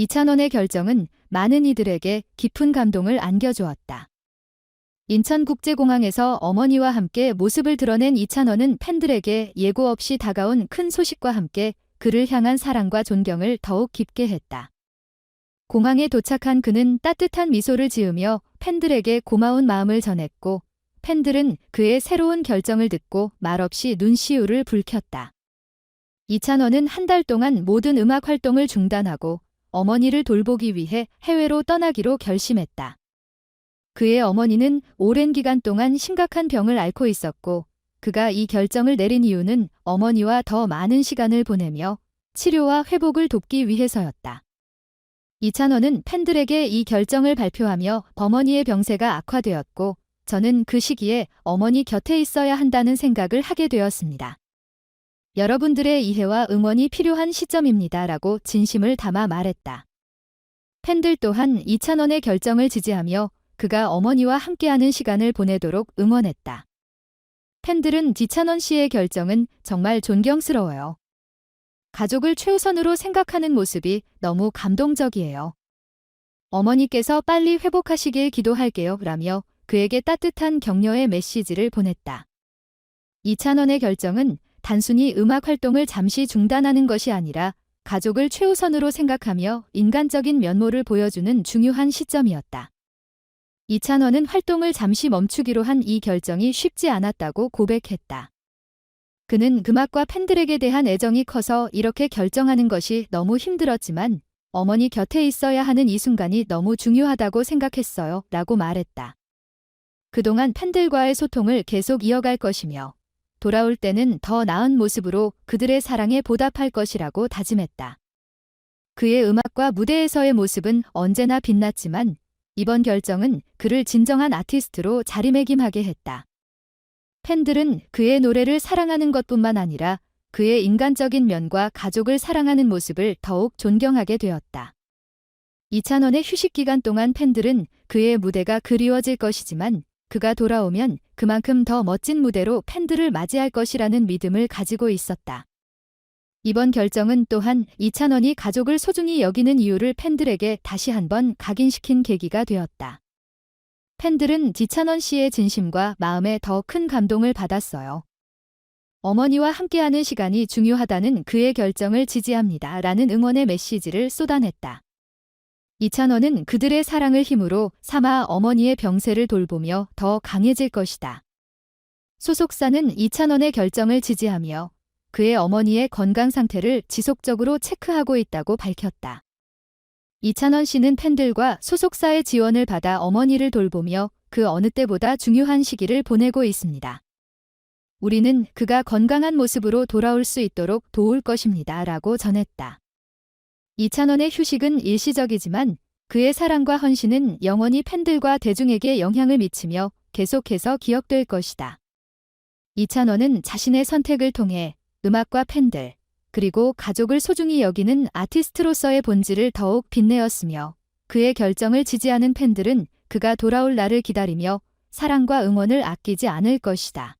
이찬원의 결정은 많은 이들에게 깊은 감동을 안겨주었다. 인천국제공항에서 어머니와 함께 모습을 드러낸 이찬원은 팬들에게 예고 없이 다가온 큰 소식과 함께 그를 향한 사랑과 존경을 더욱 깊게 했다. 공항에 도착한 그는 따뜻한 미소를 지으며 팬들에게 고마운 마음을 전했고 팬들은 그의 새로운 결정을 듣고 말없이 눈시울을 붉혔다. 이찬원은 한 달 동안 모든 음악 활동을 중단하고 어머니를 돌보기 위해 해외로 떠나기로 결심했다. 그의 어머니는 오랜 기간 동안 심각한 병을 앓고 있었고 그가 이 결정을 내린 이유는 어머니와 더 많은 시간을 보내며 치료와 회복을 돕기 위해서였다. 이찬원은 팬들에게 이 결정을 발표하며 어머니의 병세가 악화되었고 저는 그 시기에 어머니 곁에 있어야 한다는 생각을 하게 되었습니다. 여러분들의 이해와 응원이 필요한 시점입니다. 라고 진심을 담아 말했다. 팬들 또한 이찬원의 결정을 지지하며 그가 어머니와 함께하는 시간을 보내도록 응원했다. 팬들은 이찬원 씨의 결정은 정말 존경스러워요. 가족을 최우선으로 생각하는 모습이 너무 감동적이에요. 어머니께서 빨리 회복하시길 기도할게요. 라며 그에게 따뜻한 격려의 메시지를 보냈다. 이찬원의 결정은 단순히 음악 활동을 잠시 중단하는 것이 아니라 가족을 최우선으로 생각하며 인간적인 면모를 보여주는 중요한 시점이었다. 이찬원은 활동을 잠시 멈추기로 한 이 결정이 쉽지 않았다고 고백했다. 그는 음악과 팬들에게 대한 애정이 커서 이렇게 결정하는 것이 너무 힘들었지만 어머니 곁에 있어야 하는 이 순간이 너무 중요하다고 생각했어요. 라고 말했다. 그동안 팬들과의 소통을 계속 이어갈 것이며 돌아올 때는 더 나은 모습으로 그들의 사랑에 보답할 것이라고 다짐했다. 그의 음악과 무대에서의 모습은 언제나 빛났지만 이번 결정은 그를 진정한 아티스트로 자리매김하게 했다. 팬들은 그의 노래를 사랑하는 것뿐만 아니라 그의 인간적인 면과 가족을 사랑하는 모습을 더욱 존경하게 되었다. 이찬원의 휴식 기간 동안 팬들은 그의 무대가 그리워질 것이지만 그가 돌아오면 그만큼 더 멋진 무대로 팬들을 맞이할 것이라는 믿음을 가지고 있었다. 이번 결정은 또한 이찬원이 가족을 소중히 여기는 이유를 팬들에게 다시 한번 각인시킨 계기가 되었다. 팬들은 지찬원 씨의 진심과 마음에 더 큰 감동을 받았어요. 어머니와 함께하는 시간이 중요하다는 그의 결정을 지지합니다. 라는 응원의 메시지를 쏟아냈다. 이찬원은 그들의 사랑을 힘으로 삼아 어머니의 병세를 돌보며 더 강해질 것이다. 소속사는 이찬원의 결정을 지지하며 그의 어머니의 건강 상태를 지속적으로 체크하고 있다고 밝혔다. 이찬원 씨는 팬들과 소속사의 지원을 받아 어머니를 돌보며 그 어느 때보다 중요한 시기를 보내고 있습니다. 우리는 그가 건강한 모습으로 돌아올 수 있도록 도울 것입니다. 라고 전했다. 이찬원의 휴식은 일시적이지만 그의 사랑과 헌신은 영원히 팬들과 대중에게 영향을 미치며 계속해서 기억될 것이다. 이찬원은 자신의 선택을 통해 음악과 팬들, 그리고 가족을 소중히 여기는 아티스트로서의 본질을 더욱 빛내었으며 그의 결정을 지지하는 팬들은 그가 돌아올 날을 기다리며 사랑과 응원을 아끼지 않을 것이다.